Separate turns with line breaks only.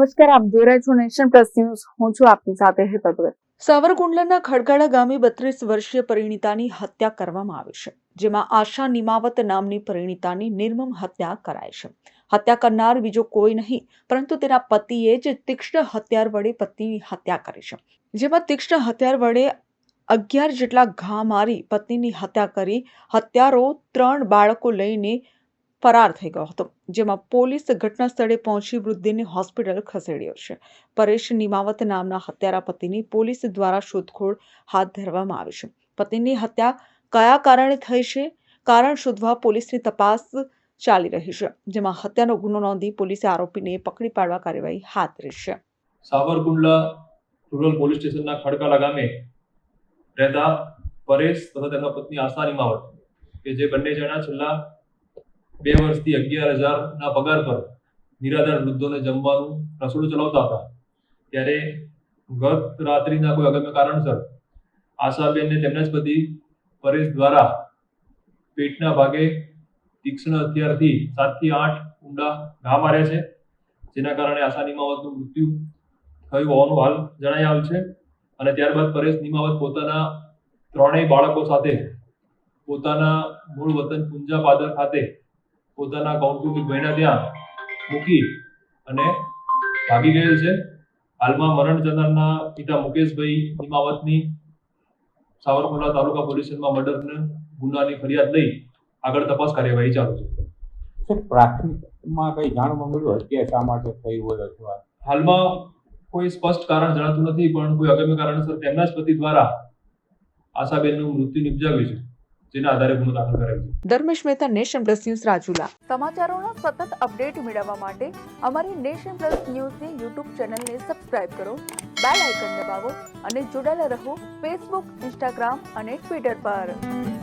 નમસ્કાર, આપ જોઈ રહ્યા છો નેશન પ્લસ ન્યૂઝ. હું છું આપની સાથે હેતલ
સાવરકુંડલાના ખડગાડા ગામે બત્રીસ વર્ષીય પરિણીતાની હત્યા કરવામાં આવી છે, જેમાં આશા નિમાવત નામની પરિણીતાની નિર્મમ હત્યા કરાય છે. હત્યા કરનાર બીજો કોઈ નહીં, પરંતુ તેના પતિએ જ તીક્ષ્ણ હથિયાર વડે પત્નીની હત્યા કરી છે. જેમાં તીક્ષ્ણ હથિયાર વડે અગિયાર જેટલા ઘા મારી પત્નીની હત્યા કરી, હત્યારો ત્રણ બાળકો લઈને ફરાર થઈ ગયો હતો, જેમાં પોલીસ ઘટના સ્થળે પહોંચી વૃદ્ધિને હોસ્પિટલ ખસેડ્યો છે. પરેશ નિમાવત નામના હત્યારા પતિની પોલીસ દ્વારા શોધખોળ હાથ ધરવામાં આવી છે. પતિની હત્યા કયા કારણે થઈ છે? કારણ શોધવા પોલીસની તપાસ ચાલી રહી છે, જેમાં હત્યાનો ગુનો નોંધી પોલીસે આરોપીને પકડી પાડવા કાર્યવાહી હાથ ધરી છે.
સાવરકુંડલા રૂરલ પોલીસ સ્ટેશનના ખડકાલા ગામે રહેતા પરેશ તથા તેમના પત્ની આશા નિમાવત, કે જે બંને જણા છેલ્લા બે વર્ષથી અગિયાર હજારના પગાર પર નિરાધાર વૃદ્ધોને જમવાનું રસોડું ચલાવતા હતા. ત્યારે ગત રાત્રિના કોઈ અગમ્ય કારણસર આશાબેનને તેમના જ પતિ પરેશ દ્વારા પેટના ભાગે તીક્ષ્ણ હથિયારથી સાતથી આઠ ઊંડા ઘા માર્યા છે, જેના કારણે આશા નિમાવતનું મૃત્યુ થયું હોવાનું હાલ જણાઈ આવ્યું છે અને ત્યારબાદ પરેશ નિમાવત પોતાના ત્રણેય બાળકો સાથે પોતાના મૂળ વતન પુંજા પાદર ખાતે પોતાના કૌટુંબિક ભાઈના ત્યાં મૂકી અને ભાગી ગયેલ છે. હાલમાં મરણ જનારના પિતા મુકેશભાઈ હિમાવતની સાવરકુંડલા તાલુકા પોલીસ સ્ટેશનમાં મર્ડરના ગુનાની ફરિયાદ લઈ આગળ તપાસ કાર્યવાહી ચાલુ છે.
પ્રાથમિકમાં કઈ જાણવા મળ્યું? હત્યા શા માટે થઈ હોય અથવા?
હાલમાં કોઈ સ્પષ્ટ કારણ જણાતું નથી પણ કોઈ અગમ્ય કારણસર તેમના જ પતિ દ્વારા આશાબેનનું મૃત્યુ નિપજાવ્યું છે. જેના આધારે ગુનો દાખલ કરાયો છે.
Dharmesh Mehta nation plus news Rajula.
સમાચારોના સતત અપડેટ મેળવવા માટે અમારી નેશન પ્લસ ન્યૂઝની યુટ્યુબ ચેનલને સબસ્ક્રાઇબ કરો બેલ આઇકન દબાવો અને જોડાયેલા રહો ફેસબુક ઇન્સ્ટાગ્રામ અને ટ્વિટર પર.